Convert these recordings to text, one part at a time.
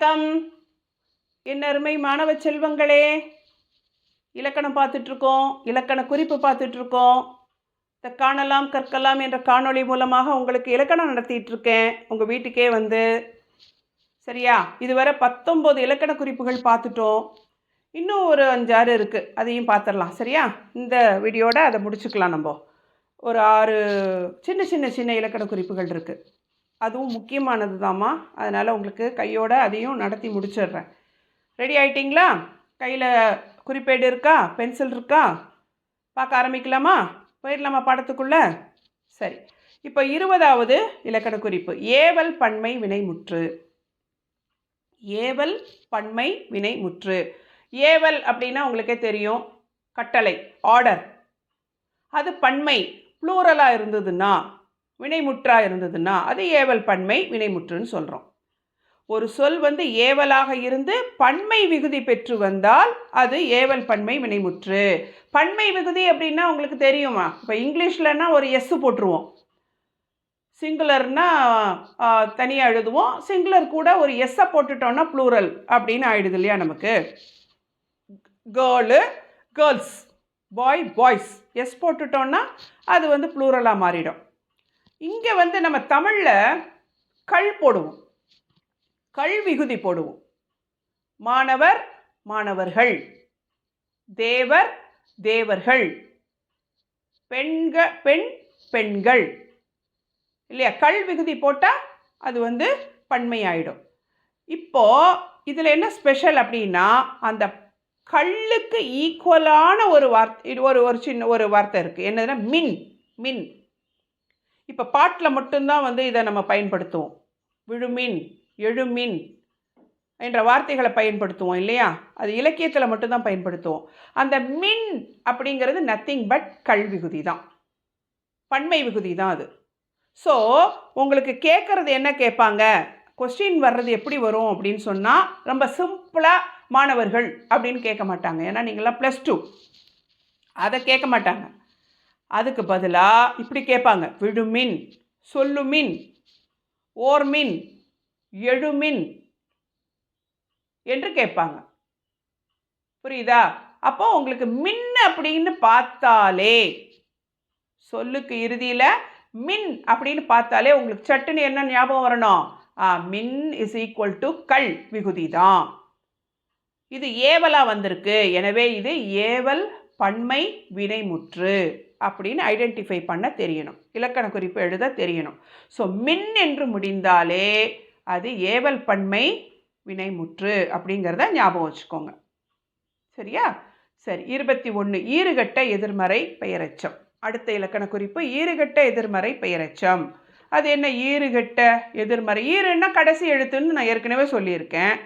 வணக்கம். என் அருமை மாணவ செல்வங்களே இலக்கணம் பார்த்துட்ருக்கோம் இலக்கண குறிப்பு பார்த்துட்ருக்கோம். இந்த காணலாம் கற்கலாம் என்ற காணொளி மூலமாக உங்களுக்கு இலக்கணம் நடத்திட்டுருக்கேன் உங்கள் வீட்டுக்கே வந்து. சரியா? இதுவரை பத்தொம்போது இலக்கண குறிப்புகள் பார்த்துட்டோம். இன்னும் ஒரு அஞ்சாறு இருக்குது அதையும் பார்த்துடலாம். சரியா? இந்த வீடியோட அதை முடிச்சுக்கலாம் நம்ம. ஒரு ஆறு சின்ன சின்ன சின்ன இலக்கண குறிப்புகள் இருக்குது அதுவும் முக்கியமானது தாம்மா அதனால் உங்களுக்கு கையோட அதையும் நடத்தி முடிச்சிடுறேன். ரெடி ஆயிட்டிங்களா? கையில் குறிப்பேடு இருக்கா? பென்சில் இருக்கா? பார்க்க ஆரம்பிக்கலாமா? போயிடலாமா படத்துக்குள்ளே? சரி. இப்போ இருபதாவது இலக்கண குறிப்பு. ஏவல் பன்மை வினைமுற்று ஏவல் பன்மை வினைமுற்று ஏவல் அப்படின்னா உங்களுக்கே தெரியும். கட்டளை ஆர்டர் அது பன்மை ப்ளூரலாக இருந்ததுன்னா வினைமுற்றா இருந்ததுன்னா அது ஏவல் பன்மை வினைமுற்றுன்னு சொல்கிறோம் ஒரு சொல் வந்து ஏவலாக இருந்து பன்மை விகுதி பெற்று வந்தால் அது ஏவல் பன்மை வினைமுற்று. பன்மை விகுதி அப்படின்னா உங்களுக்கு தெரியுமா? இப்போ இங்கிலீஷ்லன்னா ஒரு எஸ்ஸு போட்டுருவோம். சிங்குலர்னா தனியாக எழுதுவோம். சிங்குலர் கூட ஒரு எஸ்ஸை போட்டுட்டோம்னா ப்ளூரல் அப்படின்னு ஆயிடுது இல்லையா நமக்கு? Girl girls boy boys. S போட்டுட்டோன்னா அது வந்து ப்ளூரலாக மாறிடும். இங்கே வந்து நம்ம தமிழில் கல் போடுவோம். கல் விகுதி போடுவோம். மாணவர் மாணவர்கள். தேவர் தேவர்கள். பெண்க பெண் பெண்கள். இல்லையா? கல் விகுதி போட்டால் அது வந்து பன்மையாயிடும். இப்போது இதில் என்ன ஸ்பெஷல் அப்படின்னா அந்த கல்லுக்கு ஈக்குவலான ஒரு வார்த்தை ஒரு ஒரு சின்ன ஒரு வார்த்தை இருக்குது என்னதுன்னா மின் மின். இப்போ பாட்டில் மட்டும்தான் வந்து இதை நம்ம பயன்படுத்துவோம். விழுமின் எழுமின் என்ற வார்த்தைகளை பயன்படுத்துவோம் இல்லையா? அது இலக்கியத்தில் மட்டும்தான் பயன்படுத்துவோம். அந்த மின் அப்படிங்கிறது நத்திங் பட் கல் விகுதி தான் பன்மை விகுதி தான் அது. ஸோ உங்களுக்கு கேட்குறது என்ன கேட்பாங்க? கொஸ்டின் வர்றது எப்படி வரும் அப்படின்னு சொன்னால் ரொம்ப சிம்பிளாக மாணவர்கள் அப்படின்னு கேட்க மாட்டாங்க. ஏன்னா நீங்களாம் ப்ளஸ் டூ அதை கேட்க மாட்டாங்க. அதுக்கு பதிலாக இப்படி கேட்பாங்க. விடுமின் சொல்லுமின் ஓர்மின் எழுமின் என்று கேட்பாங்க. புரியுதா? அப்போ உங்களுக்கு மின் அப்படின்னு பார்த்தாலே சொல்லுக்கு இறுதியில் மின் அப்படின்னு பார்த்தாலே உங்களுக்கு சட்டுன்னு என்ன ஞாபகம் வரணும்? மின் இஸ் ஈக்குவல் டு கல் விகுதி தான். இது ஏவலாக வந்திருக்கு. எனவே இது ஏவல் பன்மை வினைமுற்று. அப்படின்னு ஐடென்டிஃபை பண்ண தெரியணும். இலக்கண குறிப்பு எழுத தெரியணும். ஸோ மின் என்று முடிந்தாலே அது ஏவல் பன்மை வினைமுற்று அப்படிங்கிறத ஞாபகம் வச்சுக்கோங்க. சரியா? சரி இருபத்தி ஒன்று ஈறுகட்ட எதிர்மறை பெயரச்சம். அடுத்த இலக்கண குறிப்பு ஈறுகட்ட எதிர்மறை பெயரச்சம். அது என்ன? ஈறுகட்ட எதிர்மறை. ஈறுன்னா கடைசி எழுத்துன்னு நான் ஏற்கனவே சொல்லியிருக்கேன்.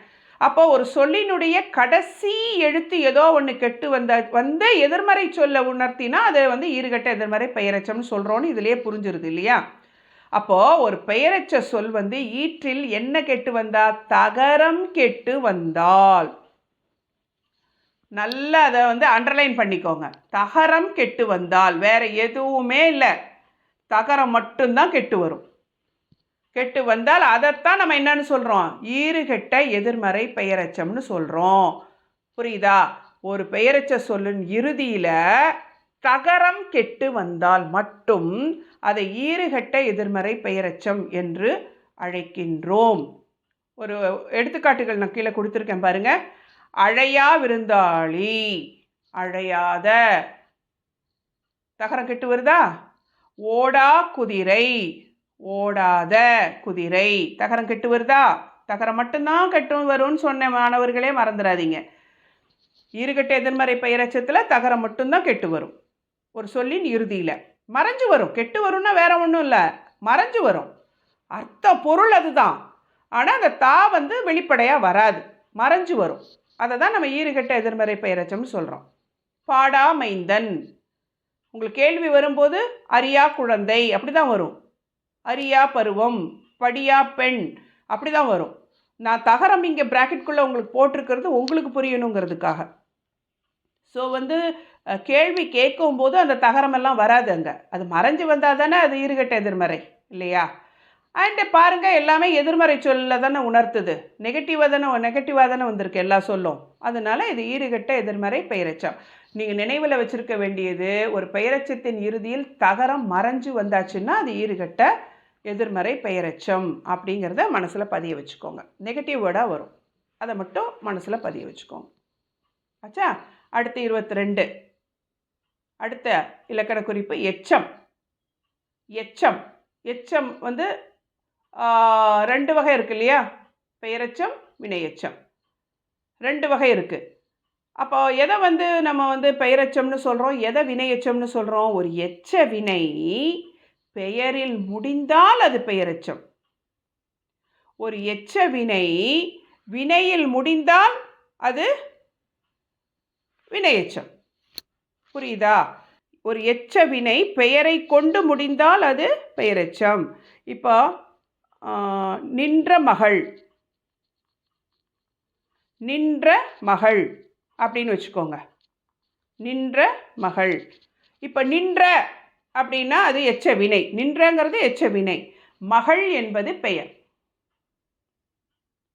அப்போ ஒரு சொல்லினுடைய கடைசி எழுத்து ஏதோ ஒன்று கெட்டு வந்த வந்த எதிர்மறை சொல்ல உணர்த்தினா அதை வந்து ஈறுகட்ட எதிர்மறை பெயரச்சம்னு சொல்கிறோன்னு இதிலே புரிஞ்சிருது இல்லையா? அப்போது ஒரு பெயரச்ச சொல் வந்து ஈற்றில் என்ன கெட்டு வந்தால் தகரம் கெட்டு வந்தால். நல்லா அதை வந்து அண்டர்லைன் பண்ணிக்கோங்க. தகரம் கெட்டு வந்தால். வேறு எதுவுமே இல்லை. தகரம் மட்டும்தான் கெட்டு வரும். கெட்டு வந்தால் அதைத்தான் நம்ம என்னன்னு சொல்கிறோம் ஈறுகெட்ட எதிர்மறை பெயரச்சம்னு சொல்கிறோம் புரியுதா? ஒரு பெயரச்ச சொல்லின் இறுதியில் தகரம் கெட்டு வந்தால் மட்டும் அதை ஈறுகட்ட எதிர்மறை பெயரச்சம் என்று அழைக்கின்றோம். ஒரு எடுத்துக்காட்டுகள் நான் கீழே கொடுத்துருக்கேன் பாருங்க. அழையா விருந்தாளி அழையாத. தகரம் கெட்டு வருதா? ஓடா குதிரை ஓடாத குதிரை. தகரம் கெட்டு வருதா? தகரம் மட்டும்தான் கெட்டு வரும்னு சொன்ன மாணவர்களே மறந்துடாதீங்க ஈறுகட்ட எதிர்மறை பெயரச்சத்தில் தகரம் மட்டும்தான் கெட்டு வரும். ஒரு சொல்லின் இறுதியில். மறைஞ்சு வரும். கெட்டு வரும்னா வேற ஒன்றும் இல்லை. மறைஞ்சு வரும். அர்த்த பொருள் அதுதான். ஆனால் அந்த தா வந்து வெளிப்படையாக வராது. மறைஞ்சு வரும். அதை தான் நம்ம ஈறுகட்ட எதிர்மறை பெயரச்சம்னு சொல்கிறோம் பாடா மைந்தன். உங்களுக்கு கேள்வி வரும்போது அரியா குழந்தை. அப்படி தான் வரும். அரியா பருவம் படியா பெண் அப்படி தான் வரும். நான் தகரம் இங்கே ப்ராக்கெட்குள்ளே உங்களுக்கு போட்டிருக்கிறது உங்களுக்கு புரியணுங்கிறதுக்காக. ஸோ வந்து கேள்வி கேட்கும் போது அந்த தகரமெல்லாம் வராது அங்கே. அது மறைஞ்சு வந்தால் தானே அது இருகட்ட எதிர்மறை இல்லையா? அண்டு பாருங்க எல்லாமே எதிர்மறை சொல்ல தானே உணர்த்துது. நெகட்டிவாக தானே நெகட்டிவாக தானே வந்திருக்கு எல்லா சொல்லும். அதனால இது ஈறுகட்ட எதிர்மறை பெயரச்சம். நீங்கள் நினைவில் வச்சுருக்க வேண்டியது ஒரு பெயரச்சத்தின் இறுதியில் தகரம் மறைஞ்சு வந்தாச்சுன்னா அது ஈறுகட்ட எதிர்மறை பெயரெச்சம் அப்படிங்கிறத மனசில் பதிய வச்சுக்கோங்க. நெகட்டிவ் வேர்டாக வரும். அதை மட்டும் மனசில் பதிய வச்சுக்கோங்க. ஆச்சா? அடுத்து இருபத்தி ரெண்டு அடுத்த இலக்கண குறிப்பு எச்சம். எச்சம். எச்சம் வந்து ரெண்டு வகை இருக்கு இல்லையா? பெயரெச்சம் வினையெச்சம். ரெண்டு வகை இருக்குது அப்போ எதை வந்து நம்ம வந்து பெயரச்சம்னு சொல்கிறோம் எதை வினையச்சம்னு சொல்கிறோம் ஒரு எச்ச வினை பெயரில் முடிந்தால் அது பெயரெச்சம். ஒரு எச்ச வினை வினையில் முடிந்தால் அது வினையெச்சம். புரியுதா? ஒரு எச்ச வினை பெயரை கொண்டு முடிந்தால் அது பெயரெச்சம். இப்போ நின்ற மகள். நின்ற மகள் அப்படின்னு வச்சுக்கோங்க. நின்ற மகள். இப்போ நின்ற அப்படின்னா அது எச்ச வினை. நின்றங்கிறது எச்ச வினை. மகள் என்பது பெயர்.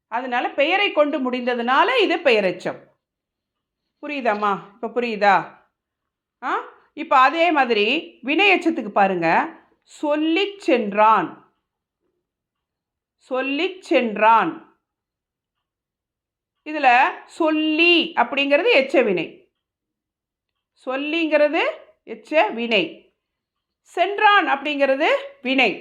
அதனால பெயரை கொண்டு முடிந்ததுனால இது பெயரெச்சம். புரியுதாம்மா? இப்போ புரியுதா? ஆ? இப்போ அதே மாதிரி வினையெச்சத்துக்கு பாருங்க. சொல்லி சென்றான். சொல்லிச் சென்றான். இதில் சொல்லி அப்படிங்கிறது எச்ச வினை. சொல்லிங்கிறது எச்ச வினை. சென்றான் அப்படிங்கிறது வினை.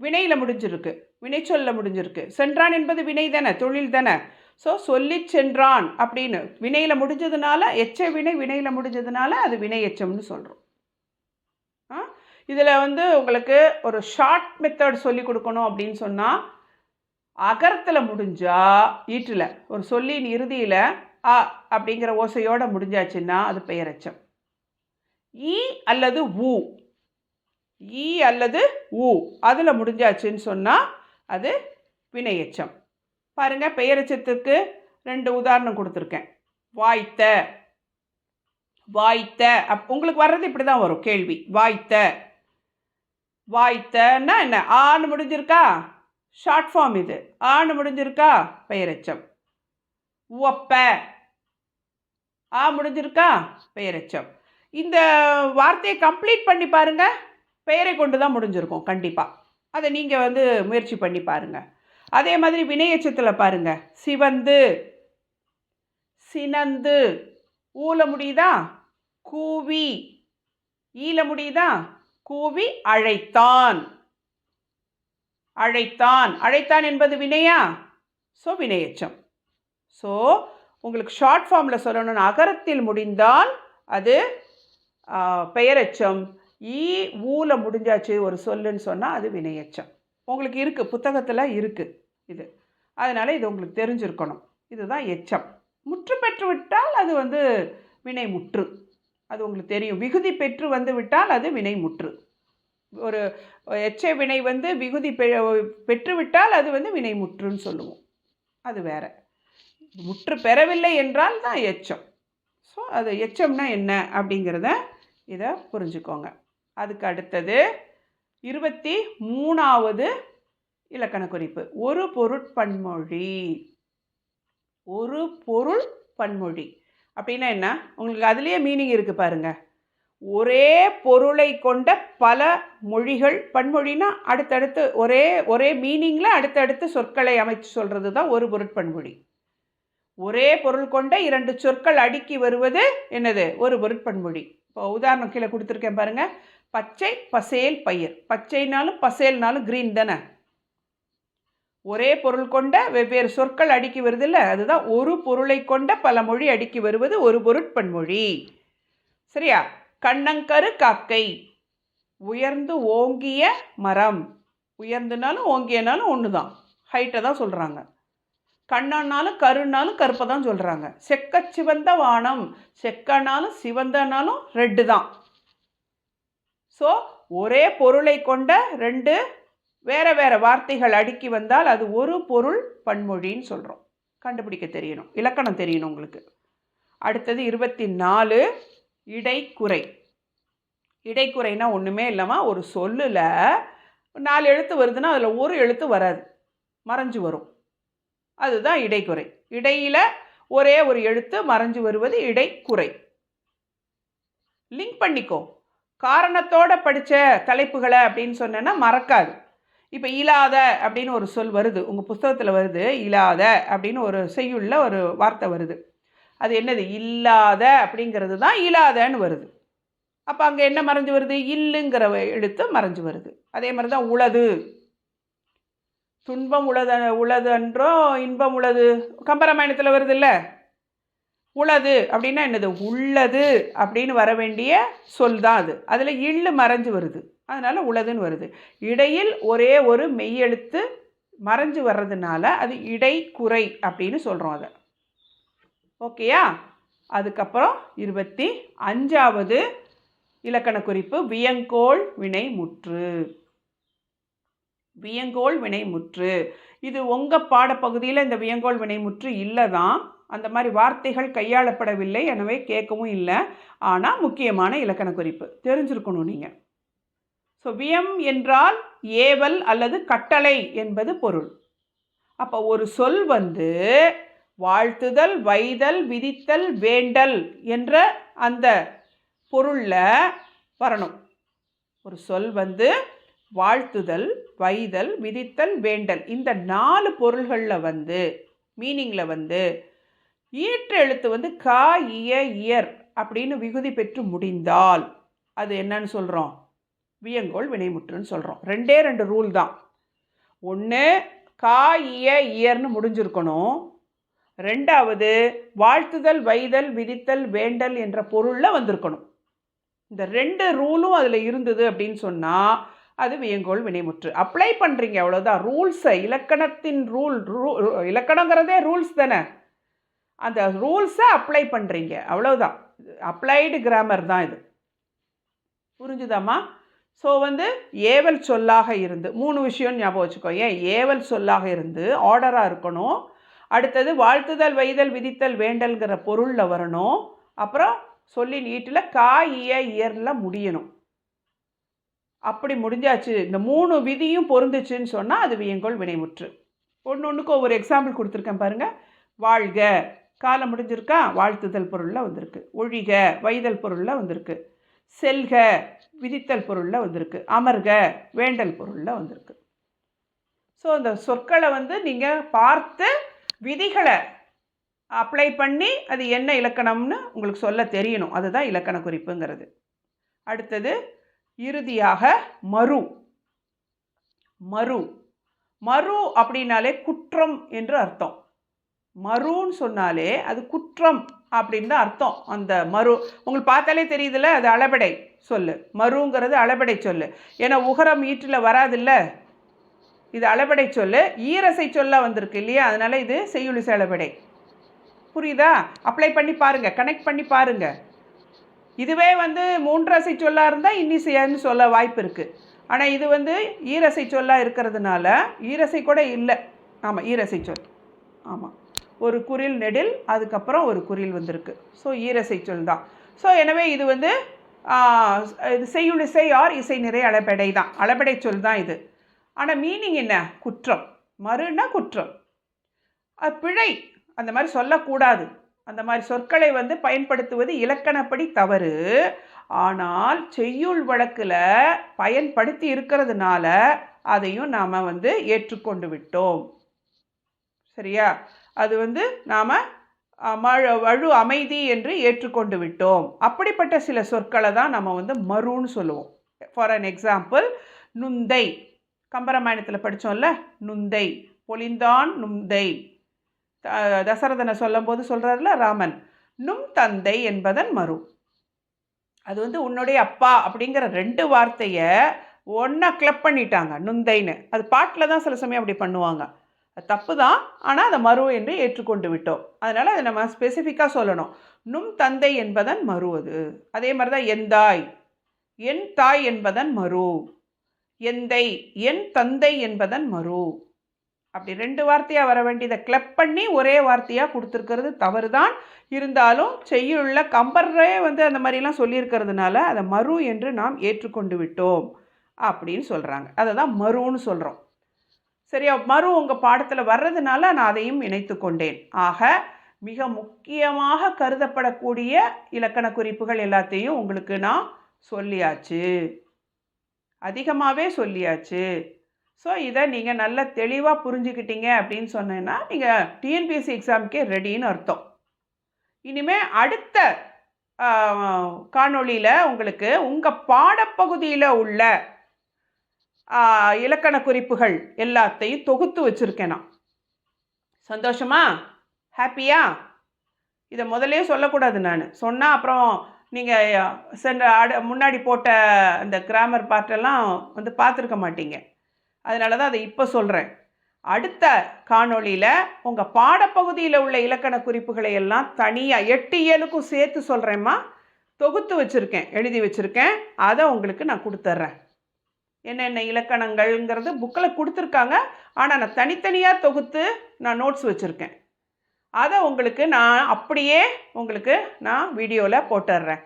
வினையில் முடிஞ்சிருக்கு. வினைச்சொல்ல முடிஞ்சிருக்கு. சென்றான் என்பது வினை தானே தொழில் தானே. ஸோ சொல்லி சென்றான் அப்படின்னு. வினையில் முடிஞ்சதுனால எச்ச வினை வினையில் முடிஞ்சதுனால அது வினை எச்சம்னு சொல்கிறோம் ஆ? இதில் வந்து உங்களுக்கு ஒரு ஷார்ட் மெத்தட் சொல்லி கொடுக்கணும் அப்படின்னு சொன்னால் அகரத்தில் முடிஞ்சா ஈட்டில் ஒரு சொல்லின் இறுதியில் அ அப்படிங்கிற ஓசையோடு முடிஞ்சாச்சுன்னா அது பெயரெச்சம் ஈ அல்லது ஊ. ஈ அல்லது ஊ. அதில் முடிஞ்சாச்சுன்னு சொன்னால் அது வினையச்சம். பாருங்கள் பெயரச்சத்துக்கு ரெண்டு உதாரணம் கொடுத்துருக்கேன். வாய்த்த. வாய்த்த. அப் உங்களுக்கு வர்றது இப்படி தான் வரும் கேள்வி. வாய்த்த. வாய்த்தன்னா என்ன? ஆன்னு முடிஞ்சிருக்கா? ஷார்ட் ஃபார்ம் இது. ஆன்னு முடிஞ்சிருக்கா? பெயரச்சம். உவப்ப. ஆ முடிஞ்சிருக்கா? பெயரெச்சம். இந்த வார்த்தையை கம்ப்ளீட் பண்ணி பாருங்க. பெயரை கொண்டு தான் முடிஞ்சிருக்கும் கண்டிப்பாக அதை நீங்கள் வந்து முயற்சி பண்ணி பாருங்கள் அதே மாதிரி வினையச்சத்தில் பாருங்கள் சிவந்து சினந்து ஊல முடியுதா? கூவி. ஈல முடியுதா? கூவி அழைத்தான். அழைத்தான். அழைத்தான் என்பது வினையா? ஸோ வினையச்சம். ஸோ உங்களுக்கு ஷார்ட் ஃபார்மில் சொல்லணும்னு அகரத்தில் முடிந்தால் அது பெயரெச்சம். ஈ ஊல முடிஞ்சாச்சு ஒரு சொல்லுன்னு சொன்னால் அது வினையச்சம். உங்களுக்கு இருக்குது புத்தகத்தில் இருக்குது இது. அதனால் இது உங்களுக்கு தெரிஞ்சிருக்கணும். இதுதான் எச்சம். முற்று பெற்று விட்டால் அது வந்து வினை முற்று. அது உங்களுக்கு தெரியும். விகுதி பெற்று வந்து விட்டால் அது வினை முற்று. ஒரு எச்ச வினை வந்து விகுதி பெ பெற்று விட்டால் அது வந்து வினை முற்றுன்னு சொல்லுவோம். அது வேற. முற்று பெறவில்லை என்றால் தான் எச்சம். ஸோ அது எச்சம்னா என்ன அப்படிங்கிறத இதை புரிஞ்சுக்கோங்க. அதுக்கு அடுத்தது இருபத்தி மூணாவது இலக்கண குறிப்பு. ஒரு பொருட்பன்மொழி ஒரு பொருள் பன்மொழி. அப்படின்னா என்ன? உங்களுக்கு அதுலேயே மீனிங் இருக்குது பாருங்கள் ஒரே பொருளை கொண்ட பல மொழிகள் பன்மொழினா அடுத்தடுத்து ஒரே ஒரே மீனிங்கில் அடுத்தடுத்து சொற்களை அமைச்சு சொல்கிறது தான் ஒரு பொருட்பன்மொழி ஒரே பொருள் கொண்ட இரண்டு சொற்கள் அடுக்கி வருவது என்னது? ஒரு பொருட்பன்மொழி இப்போ உதாரணம் கீழே கொடுத்துருக்கேன் பாருங்க. பச்சை பசேல் பயிர். பச்சைனாலும் பசேல்னாலும் க்ரீன் தானே? ஒரே பொருள் கொண்ட வெவ்வேறு சொற்கள் அடுக்கி வருதில்ல? அதுதான் ஒரு பொருளை கொண்ட பல மொழி அடுக்கி வருவது ஒரு பொருட்பன்மொழி சரியா? கண்ணங்கரு காக்கை. உயர்ந்து ஓங்கிய மரம். உயர்ந்துனாலும் ஓங்கியனாலும் ஒன்று தான் ஹைட்டை தான் சொல்கிறாங்க கண்ணன்னாலும் கருன்னாலும் கருப்பை தான் சொல்கிறாங்க செக்க சிவந்த வானம் செக்கனாலும் சிவந்தனாலும் ரெட்டு தான் ஸோ ஒரே பொருளை கொண்ட ரெண்டு வேறு வேறு வார்த்தைகள் அடுக்கி வந்தால் அது ஒரு பொருள் பன்மொழின்னு சொல்கிறோம் கண்டுபிடிக்க தெரியணும். இலக்கணம் தெரியணும் உங்களுக்கு. அடுத்தது இருபத்தி நாலு இடைக்குறை. இடைக்குறைனா ஒன்றுமே இல்லாமல் ஒரு சொல்லில் நாலு எழுத்து வருதுன்னா அதில் ஒரு எழுத்து வராது. மறைஞ்சு வரும். அதுதான் இடைக்குறை. இடையில் ஒரே ஒரு எழுத்து மறைஞ்சு வருவது இடைக்குறை. லிங்க் பண்ணிக்கோ. காரணத்தோட படித்த தலைப்புகளை அப்படின்னு சொன்னேன்னா மறக்காது. இப்போ இல்லாத அப்படின்னு ஒரு சொல் வருது. உங்கள் புஸ்தகத்தில் வருது இல்லாத அப்படின்னு ஒரு செய்யுள்ள ஒரு வார்த்தை வருது. அது என்னது? இல்லாத அப்படிங்கிறது தான் இல்லாதன்னு வருது. அப்போ அங்கே என்ன மறைஞ்சு வருது? இல்லுங்கிற எழுத்து மறைஞ்சு வருது. அதே மாதிரி தான் உளது. துன்பம் உளது உளது என்றோ இன்பம் உளது கம்பராமாயணத்தில் வருது இல்லை உளது அப்படின்னா என்னது? உள்ளது அப்படின்னு வர வேண்டிய சொல் தான் அது. அதில் இல்லு மறைஞ்சு வருது. அதனால் உளதுன்னு வருது. இடையில் ஒரே ஒரு மெய்யெழுத்து மறைஞ்சு வர்றதுனால அது இடை குறை அப்படின்னு சொல்கிறோம் அதை. ஓகேயா? அதுக்கப்புறம் இருபத்தி அஞ்சாவது இலக்கண குறிப்பு வியங்கோள் வினை முற்று வியங்கோள் வினை முற்று இது உங்கள் பாடப்பகுதியில் இந்த வியங்கோள் வினைமுற்று இல்லை தான் அந்த மாதிரி வார்த்தைகள் கையாளப்படவில்லை எனவே கேட்கவும் இல்லை. ஆனால் முக்கியமான இலக்கண குறிப்பு. தெரிஞ்சிருக்கணும் நீங்கள் ஸோ வியம் என்றால் ஏவல் அல்லது கட்டளை என்பது பொருள். அப்போ ஒரு சொல் வந்து வாழ்த்துதல் வைதல் விதித்தல் வேண்டல் என்ற அந்த பொருளில் வரணும். ஒரு சொல் வந்து வாழ்த்துதல் வைதல் விதித்தல் வேண்டல். இந்த நாலு பொருள்களில் வந்து மீனிங்கில் வந்து ஈற்று எழுத்து வந்து கா இய இயர் அப்படின்னு விகுதி பெற்று முடிந்தால் அது என்னன்னு சொல்கிறோம் வியங்கோள் வினைமுற்றுன்னு சொல்கிறோம் ரெண்டே ரெண்டு ரூல் தான். ஒன்று கா இய இயர்னு முடிஞ்சிருக்கணும். ரெண்டாவது வாழ்த்துதல் வைதல் விதித்தல் வேண்டல் என்ற பொருளில் வந்திருக்கணும். இந்த ரெண்டு ரூலும் அதில் இருந்தது அப்படின்னு சொன்னால் அது வியங்கோள் வினைமுற்று. அப்ளை பண்ணுறீங்க அவ்வளோதான் ரூல்ஸை இலக்கணத்தின் ரூல் ரூ இலக்கணங்கிறதே ரூல்ஸ் தானே? அந்த ரூல்ஸை அப்ளை பண்ணுறீங்க அவ்வளோதான் அப்ளைடு கிராமர் தான் இது. புரிஞ்சுதாம்மா? ஸோ வந்து ஏவல் சொல்லாக இருந்து மூணு விஷயம் ஞாபகம் வச்சுக்கோ. ஏன்? ஏவல் சொல்லாக இருந்து ஆர்டராக இருக்கணும். அடுத்தது வாழ்த்துதல் வைதல் விதித்தல் வேண்டல்கிற பொருளில் வரணும். அப்புறம் சொல்லி நீட்டில் கா இய இயரில் முடியணும். அப்படி முடிஞ்சாச்சு. இந்த மூணு விதியும் பொருந்துச்சுன்னு சொன்னால் அது வியங்கோள் வினைமுற்று. ஒன்று ஒன்றுக்கு ஒவ்வொரு எக்ஸாம்பிள் கொடுத்துருக்கேன் பாருங்கள் வாழ்க. காலம் முடிஞ்சிருக்கா? வாழ்த்துதல் பொருளில் வந்திருக்கு. ஒழிக. வைதல் பொருளில் வந்திருக்கு. செல்க. விதித்தல் பொருளில் வந்திருக்கு. அமர்க. வேண்டல் பொருளில் வந்திருக்கு. ஸோ இந்த சொற்களை வந்து நீங்கள் பார்த்து விதிகளை அப்ளை பண்ணி அது என்ன இலக்கணம்னு உங்களுக்கு சொல்ல தெரியணும். அதுதான் இலக்கண குறிப்புங்கிறது. அடுத்தது இறுதியாக மறு. மறு. மறு அப்படின்னாலே குற்றம் என்று அர்த்தம். மறுன்னு சொன்னாலே அது குற்றம் அப்படின்னு தான் அர்த்தம். அந்த மறு உங்களுக்கு பார்த்தாலே தெரியுதுல்ல அது அளபடை சொல்லு. மறுங்கிறது அளபடை சொல்லு. ஏன்னா உகரம் ஈற்றில் வராதில்ல. இது அளபடை சொல்லு. ஈரசை சொல்ல வந்திருக்கு இல்லையா? அதனால் இது செய்யுளிசை அளபடை. புரியுதா? அப்ளை பண்ணி பாருங்கள் கனெக்ட் பண்ணி பாருங்கள் இதுவே வந்து மூன்றசை சொல்லாக இருந்தால் இன்னிசையான்னு சொல்ல வாய்ப்பு இருக்குது ஆனால் இது வந்து ஈரசை சொல்லாக இருக்கிறதுனால ஈரசை கூட இல்லை. ஆமாம் ஈரசை சொல். ஆமாம் ஒரு குரில் நெடில் அதுக்கப்புறம் ஒரு குரில் வந்திருக்கு. ஸோ ஈரசை சொல் தான். ஸோ எனவே இது வந்து இது செய்யுள் இசை ஆர் இசை நிறை அளபெடை தான். அளபெடை சொல் தான் இது. ஆனால் மீனிங் என்ன? குற்றம். மறுனா குற்றம். அது பிழை. அந்த மாதிரி சொல்லக்கூடாது. அந்த மாதிரி சொற்களை வந்து பயன்படுத்துவது இலக்கணப்படி தவறு. ஆனால் செய்யுள் வழக்கில் பயன்படுத்தி இருக்கிறதுனால அதையும் நாம் வந்து ஏற்றுக்கொண்டு விட்டோம். சரியா? அது வந்து நாம் வழு அமைதி என்று ஏற்றுக்கொண்டு விட்டோம். அப்படிப்பட்ட சில சொற்களை தான் நம்ம வந்து மருன்னு சொல்லுவோம். ஃபார் அன் எக்ஸாம்பிள் நுந்தை. கம்பராமாயணத்தில் படித்தோம்ல நுந்தை. பொலிந்தான் நுந்தை. தசரதனை சொல்லும்போது சொல்கிறார்ல ராமன் நும் தந்தை என்பதன் மறு. அது வந்து உன்னுடைய அப்பா அப்படிங்கிற ரெண்டு வார்த்தையை ஒன்றா கிளப் பண்ணிட்டாங்க நுந்தைன்னு. அது பாட்டில் தான் சில சமயம் அப்படி பண்ணுவாங்க. தப்பு தான் ஆனால் அதை மறு என்று ஏற்றுக்கொண்டு விட்டோம். அதனால் அதை நம்ம ஸ்பெசிஃபிக்காக சொல்லணும். நும் தந்தை என்பதன் மறு அது. அதே மாதிரி தான் எந்தாய் என் தாய் என்பதன் மறு. எந்தை என் தந்தை என்பதன் மறு. அப்படி ரெண்டு வார்த்தையாக வர வேண்டியதை கிளப் பண்ணி ஒரே வார்த்தையாக கொடுத்துருக்கிறது தவறு தான் இருந்தாலும் செய்யுள்ள கம்பரே வந்து அந்த மாதிரிலாம் சொல்லியிருக்கிறதுனால அதை மறு என்று நாம் ஏற்றுக்கொண்டு விட்டோம் அப்படின்னு சொல்கிறாங்க அதை தான் மருன்னு சொல்கிறோம் சரியா மறு உங்கள் பாடத்தில் வர்றதுனால நான் அதையும் இணைத்து கொண்டேன். ஆக மிக முக்கியமாக கருதப்படக்கூடிய இலக்கண குறிப்புகள் எல்லாத்தையும் உங்களுக்கு நான் சொல்லியாச்சு. அதிகமாகவே சொல்லியாச்சு. ஸோ இதை நீங்கள் நல்ல தெளிவாக புரிஞ்சுக்கிட்டீங்க அப்படின்னு சொன்னேன்னா நீங்கள் டிஎன்பிஎஸ்சி எக்ஸாமுக்கே ரெடின்னு அர்த்தம். இனிமேல் அடுத்த காணொளியில் உங்களுக்கு உங்கள் பாடப்பகுதியில் உள்ள இலக்கண குறிப்புகள் எல்லாத்தையும் தொகுத்து வச்சுருக்கேன் நான். சந்தோஷமா? ஹாப்பியா இதை முதலே சொல்லக்கூடாது நான். சொன்னால் அப்புறம் நீங்கள் சென்ற அட முன்னாடி போட்ட அந்த கிராமர் பார்ட்டெல்லாம் வந்து பார்த்துருக்க மாட்டீங்க. அதனால தான் அதை இப்போ சொல்கிறேன் அடுத்த காணொளியில் உங்கள் பாடப்பகுதியில் உள்ள இலக்கண குறிப்புகளை எல்லாம் தனியாக எட்டு ஏழுக்கும் சேர்த்து சொல்கிறேம்மா தொகுத்து வச்சுருக்கேன் எழுதி வச்சுருக்கேன். அதை உங்களுக்கு நான் கொடுத்துட்றேன். என்னென்ன இலக்கணங்கள்ங்கிறது புக்கில் கொடுத்துருக்காங்க. ஆனால் நான் தனித்தனியாக தொகுத்து நான் நோட்ஸ் வச்சுருக்கேன். அதை உங்களுக்கு நான் அப்படியே உங்களுக்கு நான் வீடியோவில் போட்டுடுறேன்.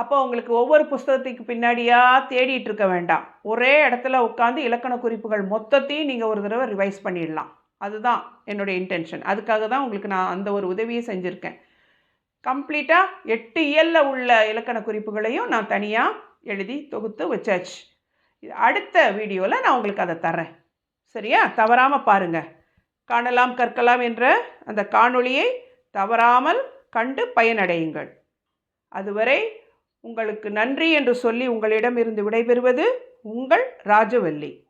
அப்போ உங்களுக்கு ஒவ்வொரு புஸ்தகத்துக்கு பின்னாடியாக தேடிட்டு இருக்க வேண்டாம். ஒரே இடத்துல உட்காந்து இலக்கண குறிப்புகள் மொத்தத்தையும் நீங்கள் ஒரு தடவை ரிவைஸ் பண்ணிடலாம். அதுதான் என்னுடைய இன்டென்ஷன் அதுக்காக தான் உங்களுக்கு நான் அந்த ஒரு உதவியை செஞ்சுருக்கேன். கம்ப்ளீட்டாக எட்டு இயலில் உள்ள இலக்கண குறிப்புகளையும் நான் தனியாக எழுதி தொகுத்து வச்சாச்சு. அடுத்த வீடியோவில் நான் உங்களுக்கு அதை தரேன் சரியா? தவறாமல் பாருங்கள் காணலாம் கற்கலாம் என்ற அந்த காணொளியை தவறாமல் கண்டு பயனடையுங்கள். அதுவரை உங்களுக்கு நன்றி என்று சொல்லி உங்களிடமிருந்து விடைபெறுவது உங்கள் ராஜவல்லி.